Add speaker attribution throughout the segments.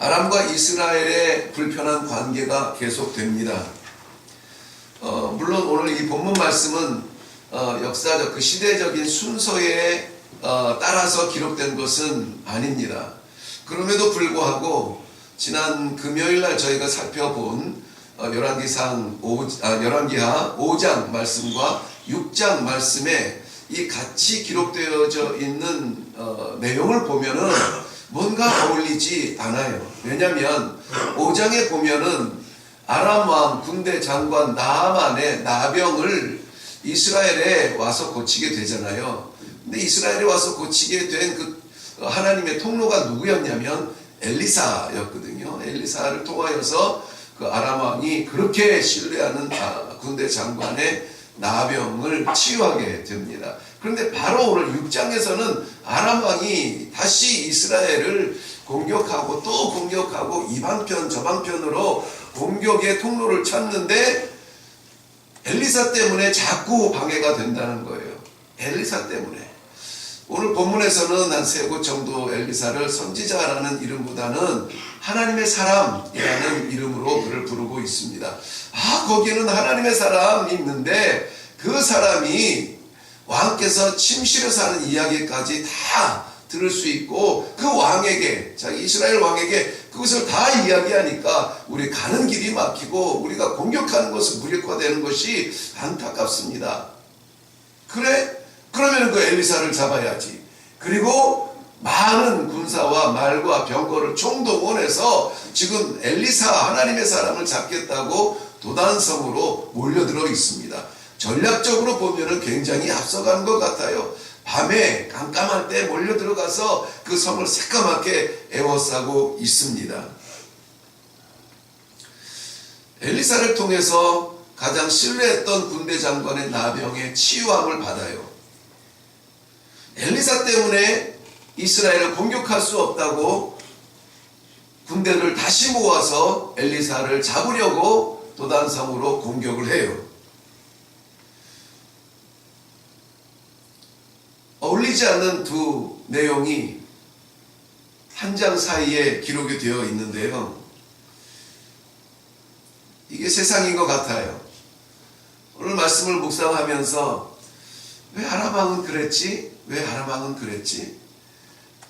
Speaker 1: 아람과 이스라엘의 불편한 관계가 계속됩니다. 어, 물론 오늘 이 본문 말씀은 어, 역사적 그 시대적인 순서에 어, 따라서 기록된 것은 아닙니다. 그럼에도 불구하고 지난 금요일 날 저희가 살펴본 어, 열왕기상 5, 아, 열왕기하 5장 말씀과 6장 말씀에 이 같이 기록되어져 있는 어, 내용을 보면은 뭔가 어울리지 않아요. 왜냐하면 5장에 보면은 아람 왕 군대 장관 나아만의 나병을 이스라엘에 와서 고치게 되잖아요. 근데 이스라엘에 와서 고치게 된 그 하나님의 통로가 누구였냐면 엘리사였거든요. 엘리사를 통하여서 그 아람 왕이 그렇게 신뢰하는 아, 군대 장관의 나병을 치유하게 됩니다. 그런데 바로 오늘 6장에서는 아람 왕이 다시 이스라엘을 공격하고 또 공격하고 이 방편 저 방편으로 공격의 통로를 찾는데 엘리사 때문에 자꾸 방해가 된다는 거예요. 엘리사 때문에. 오늘 본문에서는 한 세 곳 정도 엘리사를 선지자라는 이름보다는 하나님의 사람이라는 이름으로 그를 부르고 있습니다. 아, 거기는 하나님의 사람이 있는데 그 사람이 왕께서 침실에서 하는 이야기까지 다 들을 수 있고 그 왕에게 자기 이스라엘 왕에게 그것을 다 이야기하니까 우리 가는 길이 막히고 우리가 공격하는 것을 무력화되는 것이 안타깝습니다. 그래? 그러면 그 엘리사를 잡아야지. 그리고 많은 군사와 말과 병거를 총동원해서 지금 엘리사 하나님의 사람을 잡겠다고 도단성으로 몰려들어 있습니다. 전략적으로 보면은 굉장히 앞서가는 것 같아요. 밤에 깜깜할 때 몰려 들어가서 그 성을 새까맣게 에워싸고 있습니다. 엘리사를 통해서 가장 신뢰했던 군대 장관의 나병의 치유함을 받아요. 엘리사 때문에 이스라엘을 공격할 수 없다고 군대를 다시 모아서 엘리사를 잡으려고 도단성으로 공격을 해요. 어울리지 않는 두 내용이 한 장 사이에 기록이 되어 있는데요. 이게 세상인 것 같아요. 오늘 말씀을 묵상하면서 왜 아람왕은 그랬지? 왜 아람왕은 그랬지?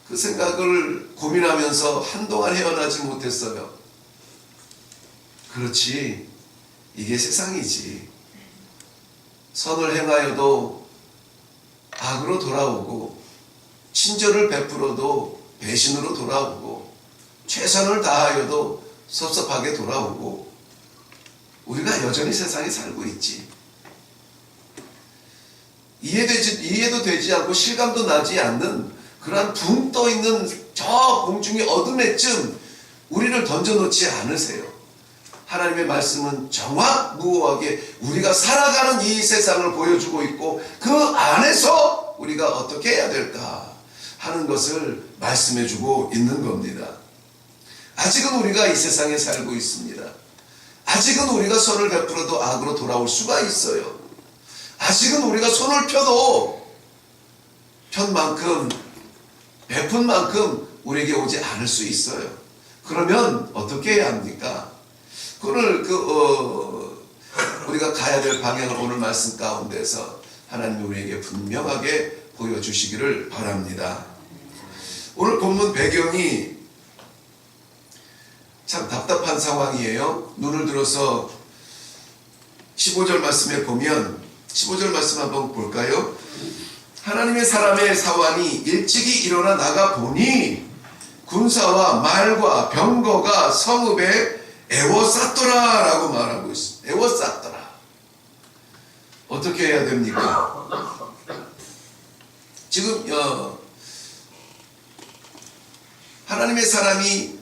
Speaker 1: 그 생각을 고민하면서 한동안 헤어나지 못했어요. 그렇지. 이게 세상이지. 선을 행하여도 악으로 돌아오고 친절을 베풀어도 배신으로 돌아오고 최선을 다하여도 섭섭하게 돌아오고 우리가 여전히 세상에 살고 있지. 이해되지, 이해도 되지 않고 실감도 나지 않는 그러한 붕 떠 있는 저 공중의 어둠에쯤 우리를 던져놓지 않으세요. 하나님의 말씀은 정확무호하게 우리가 살아가는 이 세상을 보여주고 있고 그 안에서 우리가 어떻게 해야 될까 하는 것을 말씀해주고 있는 겁니다. 아직은 우리가 이 세상에 살고 있습니다. 아직은 우리가 손을 베풀어도 악으로 돌아올 수가 있어요. 아직은 우리가 손을 펴도 편 만큼 베푼 만큼 우리에게 오지 않을 수 있어요. 그러면 어떻게 해야 합니까? 그걸 그 어, 우리가 가야 될 방향을 오늘 말씀 가운데서 하나님이 우리에게 분명하게 보여주시기를 바랍니다. 오늘 본문 배경이 참 답답한 상황이에요. 눈을 들어서 15절 말씀에 보면 15절 말씀 한번 볼까요? 하나님의 사람의 사환이 일찍이 일어나 나가 보니 군사와 말과 병거가 성읍에 애워쌌더라 라고 말하고 있습니다. 애워쌌더라. 어떻게 해야 됩니까? 지금 어, 하나님의 사람이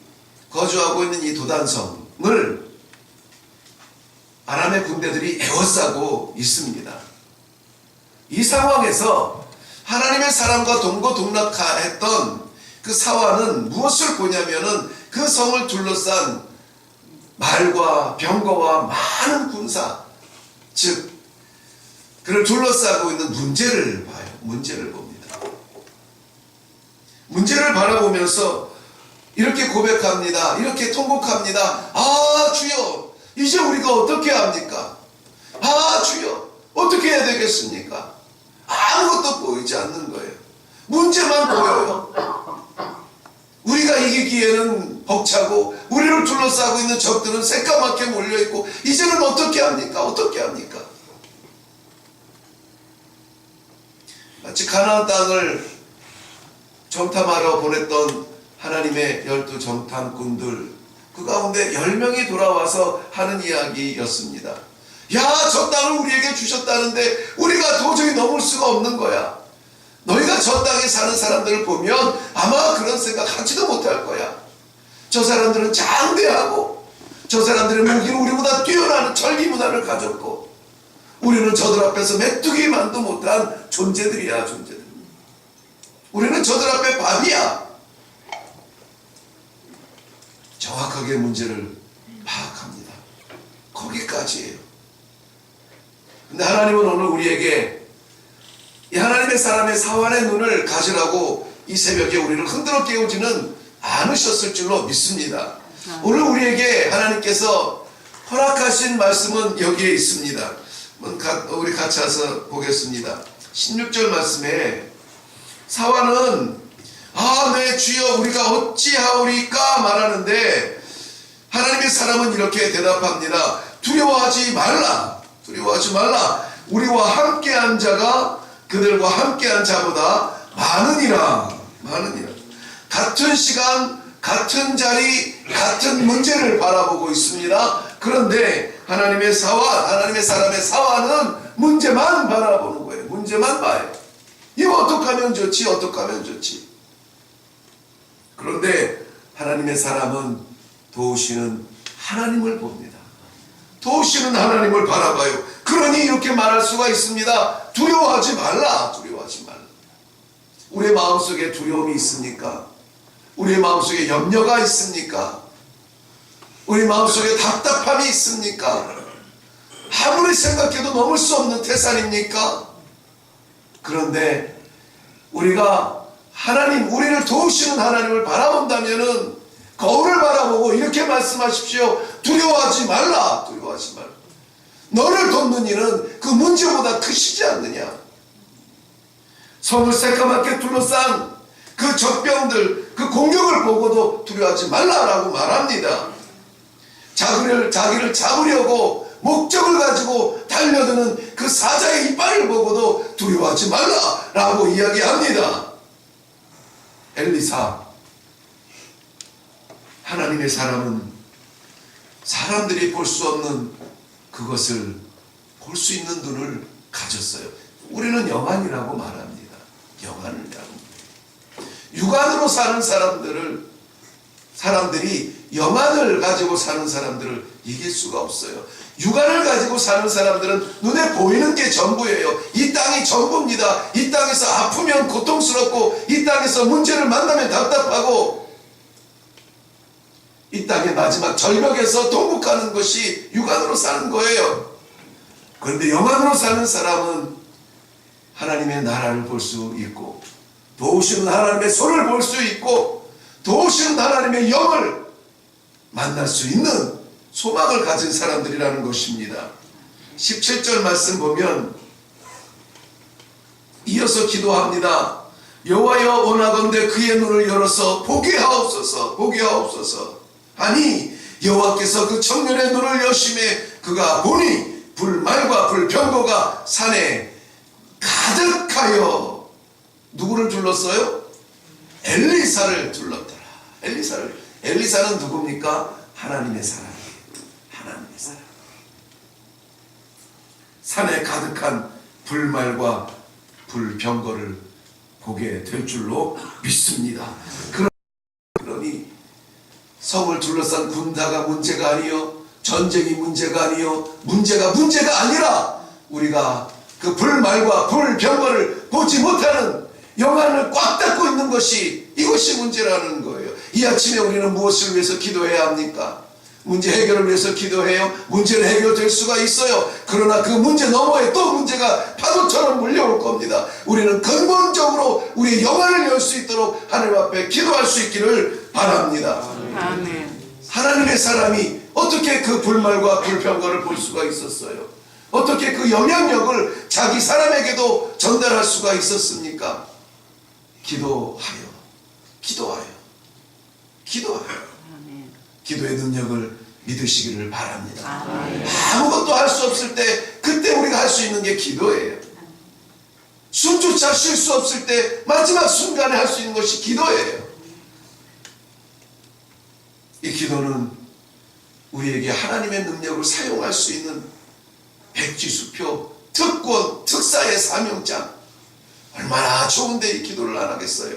Speaker 1: 거주하고 있는 이 도단성을 아람의 군대들이 애워싸고 있습니다. 이 상황에서 하나님의 사람과 동거동락했던 그 사화는 무엇을 보냐면은 그 성을 둘러싼 말과 병거와 많은 군사, 즉 그를 둘러싸고 있는 문제를 봐요. 문제를 봅니다. 문제를 바라보면서 이렇게 고백합니다. 이렇게 통곡합니다. 아, 주여, 이제 우리가 어떻게 합니까? 아, 주여, 어떻게 해야 되겠습니까? 아무것도 보이지 않는 거예요. 문제만 보여요. 우리가 이기기에는 벅차고 우리를 둘러싸고 있는 적들은 새까맣게 몰려있고 이제는 어떻게 합니까? 어떻게 합니까? 마치 가나안 땅을 정탐하러 보냈던 하나님의 열두 정탐꾼들 그 가운데 열 명이 돌아와서 하는 이야기였습니다. 야, 저 땅을 우리에게 주셨다는데 우리가 도저히 넘을 수가 없는 거야. 너희가 저 땅에 사는 사람들을 보면 아마 그런 생각 하지도 못할 거야. 저 사람들은 장대하고 저 사람들의 무기는 우리보다 뛰어나는 절기 문화를 가졌고 우리는 저들 앞에서 메뚜기만도 못한 존재들이야 존재들. 우리는 저들 앞에 밥이야. 정확하게 문제를 파악합니다. 거기까지예요. 근데 하나님은 오늘 우리에게 이 하나님의 사람의 사환의 눈을 가지라고 이 새벽에 우리를 흔들어 깨우지는 않으셨을 줄로 믿습니다. 오늘 우리에게 하나님께서 허락하신 말씀은 여기에 있습니다. 우리 같이 와서 보겠습니다. 16절 말씀에 사환은 아, 네, 주여, 우리가 어찌하오리까 말하는데, 하나님의 사람은 이렇게 대답합니다. 두려워하지 말라. 두려워하지 말라. 우리와 함께한 자가 그들과 함께한 자보다 많으니라. 많으니라. 같은 시간, 같은 자리, 같은 문제를 바라보고 있습니다. 그런데 하나님의 사와, 하나님의 사람의 사와는 문제만 바라보는 거예요. 문제만 봐요. 이거 어떻게 하면 좋지? 어떻게 하면 좋지? 그런데 하나님의 사람은 도우시는 하나님을 봅니다. 도우시는 하나님을 바라봐요. 그러니 이렇게 말할 수가 있습니다. 두려워하지 말라. 두려워하지 말라. 우리의 마음속에 두려움이 있습니까? 우리의 마음속에 염려가 있습니까? 우리 마음속에 답답함이 있습니까? 아무리 생각해도 넘을 수 없는 태산입니까? 그런데 우리가 하나님, 우리를 도우시는 하나님을 바라본다면은 거울을 바라보고 이렇게 말씀하십시오. 두려워하지 말라. 두려워하지 말라. 너를 돕는 일은 그 문제보다 크시지 않느냐. 성을 새까맣게 둘러싼 그 적병들, 그 공격을 보고도 두려워하지 말라라고 말합니다. 자기를, 자기를 잡으려고 목적을 가지고 달려드는 그 사자의 이빨을 보고도 두려워하지 말라라고 이야기합니다. 엘리사, 하나님의 사람은 사람들이 볼 수 없는 그것을 볼 수 있는 눈을 가졌어요. 우리는 영안이라고 말합니다. 영안이라고. 육안으로 사는 사람들을 사람들이 영안을 가지고 사는 사람들을 이길 수가 없어요. 육안을 가지고 사는 사람들은 눈에 보이는 게 전부예요. 이 땅이 전부입니다. 이 땅에서 아프면 고통스럽고 이 땅에서 문제를 만나면 답답하고 이 땅의 마지막 절벽에서 통곡하는 것이 육안으로 사는 거예요. 그런데 영안으로 사는 사람은 하나님의 나라를 볼 수 있고 도우시는 하나님의 손을 볼 수 있고 도우시는 하나님의 영을 만날 수 있는 소망을 가진 사람들이라는 것입니다. 17절 말씀 보면 이어서 기도합니다. 여호와여 원하건대 그의 눈을 열어서 보게 하옵소서 보게 하옵소서 아니 여호와께서 그 청년의 눈을 여심해 그가 보니 불말과 불병거가 산에 가득하여 누구를 둘렀어요? 엘리사를 둘렀더라. 엘리사를 엘리사는 누굽니까? 하나님의 사람이에요. 하나님의 사람. 산에 가득한 불말과 불병거를 보게 될 줄로 믿습니다. 그러- 그러니 성을 둘러싼 군다가 문제가 아니요 전쟁이 문제가 아니요 문제가 문제가 아니라 우리가 그 불말과 불병거를 보지 못하는 영안을 꽉 닫고 있는 것이 이것이 문제라는 거예요. 이 아침에 우리는 무엇을 위해서 기도해야 합니까? 문제 해결을 위해서 기도해요. 문제는 해결될 수가 있어요. 그러나 그 문제 너머에 또 문제가 파도처럼 물려올 겁니다. 우리는 근본적으로 우리의 영안을 열 수 있도록 하나님 앞에 기도할 수 있기를 바랍니다.
Speaker 2: 아멘.
Speaker 1: 하나님의 사람이 어떻게 그 불말과 불평거를 볼 수가 있었어요? 어떻게 그 영향력을 자기 사람에게도 전달할 수가 있었습니까? 기도하여, 기도하여, 기도하여.
Speaker 2: 아멘.
Speaker 1: 기도의 능력을 믿으시기를 바랍니다.
Speaker 2: 아멘.
Speaker 1: 아무것도 할 수 없을 때 그때 우리가 할 수 있는 게 기도예요. 숨조차 쉴 수 없을 때 마지막 순간에 할 수 있는 것이 기도예요. 이 기도는 우리에게 하나님의 능력을 사용할 수 있는 백지수표 특권 특사의 사명장 얼마나 좋은데 이 기도를 안 하겠어요.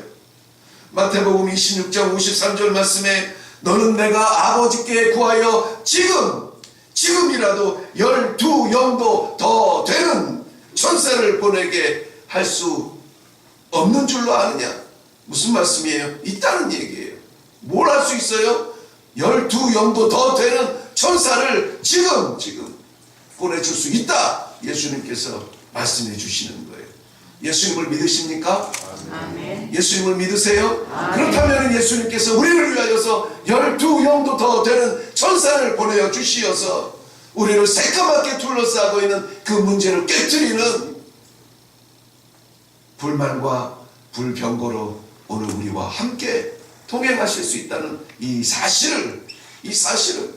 Speaker 1: 마태복음 26장 53절 말씀에 너는 내가 아버지께 구하여 지금 지금이라도 열두 영도 더 되는 천사를 보내게 할 수 없는 줄로 아느냐 무슨 말씀이에요? 있다는 얘기예요 뭘 할 수 있어요? 열두 영도 더 되는 천사를 지금 지금 보내줄 수 있다 예수님께서 말씀해 주시는 거예요 예수님을 믿으십니까?
Speaker 2: 아멘.
Speaker 1: 예수님을 믿으세요?
Speaker 2: 아멘.
Speaker 1: 그렇다면 예수님께서 우리를 위하여서 열두 영도 더 되는 천사를 보내어 주시어서 우리를 새까맣게 둘러싸고 있는 그 문제를 깨뜨리는 불만과 불병거로 오늘 우리와 함께 동행하실 수 있다는 이 사실을 이 사실을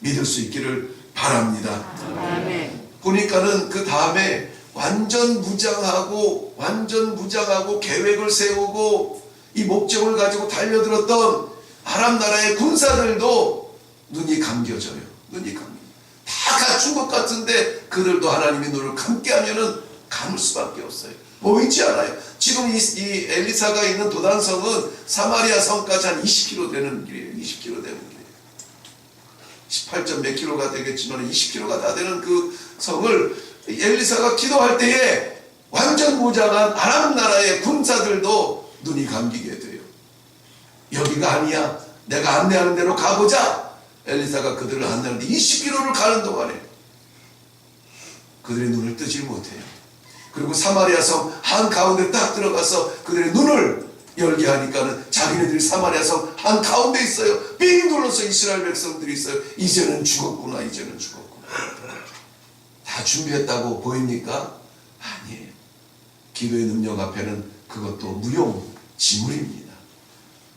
Speaker 1: 믿을 수 있기를 바랍니다.
Speaker 2: 아멘.
Speaker 1: 보니까는 그 다음에 완전 무장하고 완전 무장하고 계획을 세우고 이 목적을 가지고 달려들었던 아랍 나라의 군사들도 눈이 감겨져요. 눈이 감겨. 다 갖춘 것 같은데 그들도 하나님의 눈을 감게 하면은 감을 수밖에 없어요. 보이지 않아요. 지금 이, 이 엘리사가 있는 도단성은 사마리아 성까지 한 20km 되는 길이에요. 20km 되는 길이에요. 18점 몇 킬로가 되겠지만 20킬로가 다 되는 그 성을 엘리사가 기도할 때에 완전 무장한 아랍 나라의 군사들도 눈이 감기게 돼요. 여기가 아니야. 내가 안내하는 대로 가보자. 엘리사가 그들을 안내하는데 20킬로를 가는 동안에 그들의 눈을 뜨지 못해요. 그리고 사마리아 성 한가운데 딱 들어가서 그들의 눈을 열게 하니까는 자기네들이 사마리아 성 한가운데 있어요. 삥 둘러서 이스라엘 백성들이 있어요. 이제는 죽었구나. 이제는 죽었구나. 다 준비했다고 보입니까? 아니에요. 기도의 능력 앞에는 그것도 무용 지물입니다.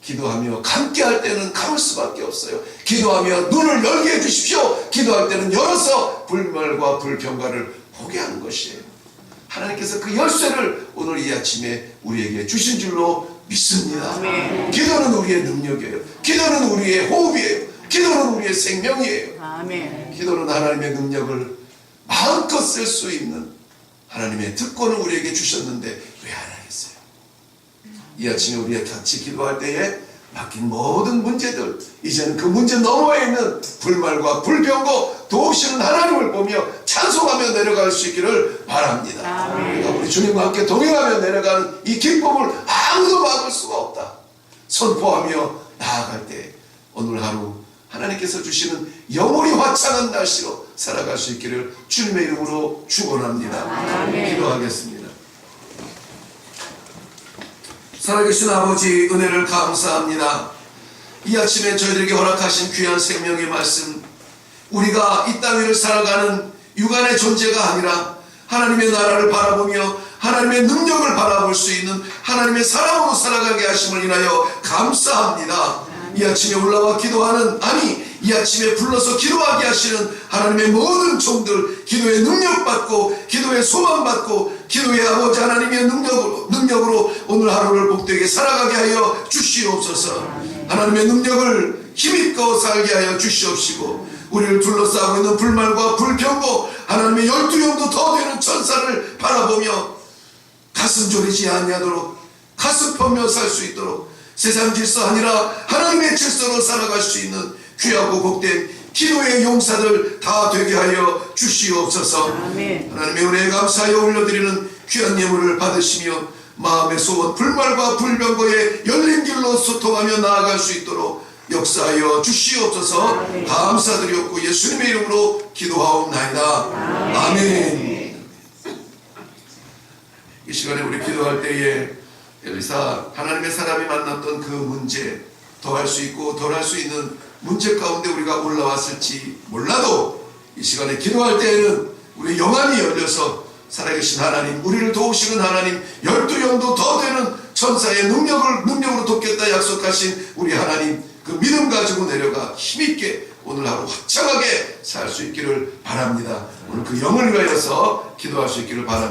Speaker 1: 기도하며 감게 할 때는 감을 수밖에 없어요. 기도하며 눈을 열게 해주십시오. 기도할 때는 열어서 불멸과 불평가를 보게 하는 것이에요. 하나님께서 그 열쇠를 오늘 이 아침에 우리에게 주신 줄로 믿습니다.
Speaker 2: 아멘.
Speaker 1: 기도는 우리의 능력이에요. 기도는 우리의 호흡이에요. 기도는 우리의 생명이에요.
Speaker 2: 아멘.
Speaker 1: 기도는 하나님의 능력을 마음껏 쓸 수 있는 하나님의 특권을 우리에게 주셨는데 왜 안 하겠어요? 이 아침에 우리가 같이 기도할 때에 맡긴 모든 문제들 이제는 그 문제 너머에 있는 불말과 불병고 도우시는 하나님을 보며 찬송하며 내려갈 수 있기를 바랍니다. 우리가 우리 주님과 함께 동행하며 내려가는 이 기쁨을 아무도 막을 수가 없다. 선포하며 나아갈 때 오늘 하루 하나님께서 주시는 영원히 화창한 날씨로 살아갈 수 있기를 주님의 이름으로 축원합니다. 기도하겠습니다. 살아계신 아버지 은혜를 감사합니다. 이 아침에 저희들에게 허락하신 귀한 생명의 말씀 우리가 이 땅 위를 살아가는 육안의 존재가 아니라 하나님의 나라를 바라보며 하나님의 능력을 바라볼 수 있는 하나님의 사람으로 살아가게 하심을 인하여 감사합니다. 이 아침에 올라와 기도하는 아니 이 아침에 불러서 기도하게 하시는 하나님의 모든 종들 기도의 능력 받고 기도의 소망 받고 기도의 아버지 하나님의 능력으로 능력으로 오늘 하루를 복되게 살아가게 하여 주시옵소서. 하나님의 능력을 힘입고 살게 하여 주시옵시고 우리를 둘러싸고 있는 불말과 불평고 하나님의 열두 영도 더 되는 천사를 바라보며 가슴 졸이지 아니하도록 가슴 펴며 살 수 있도록 세상 질서 아니라 하나님의 질서로 살아갈 수 있는 귀하고 복된 기도의 용사들 다 되게 하여 주시옵소서
Speaker 2: 아멘.
Speaker 1: 하나님의 은혜에 감사하여 올려드리는 귀한 예물을 받으시며 마음의 소원 불말과 불병거에 열린 길로 소통하며 나아갈 수 있도록 역사하여 주시옵소서
Speaker 2: 아멘.
Speaker 1: 감사드렸고 예수님의 이름으로 기도하옵나이다 아멘. 이 시간에 우리 기도할 때에 엘리사 하나님의 사람이 만났던 그 문제 더할 수 있고 덜할 수 있는 문제 가운데 우리가 올라왔을지 몰라도 이 시간에 기도할 때에는 우리 영안이 열려서 살아계신 하나님, 우리를 도우시는 하나님, 열두 영도 더 되는 천사의 능력을 능력으로 돕겠다 약속하신 우리 하나님, 그 믿음 가지고 내려가 힘있게 오늘 하루 화창하게 살 수 있기를 바랍니다. 오늘 그 영을 위하여서 기도할 수 있기를 바랍니다.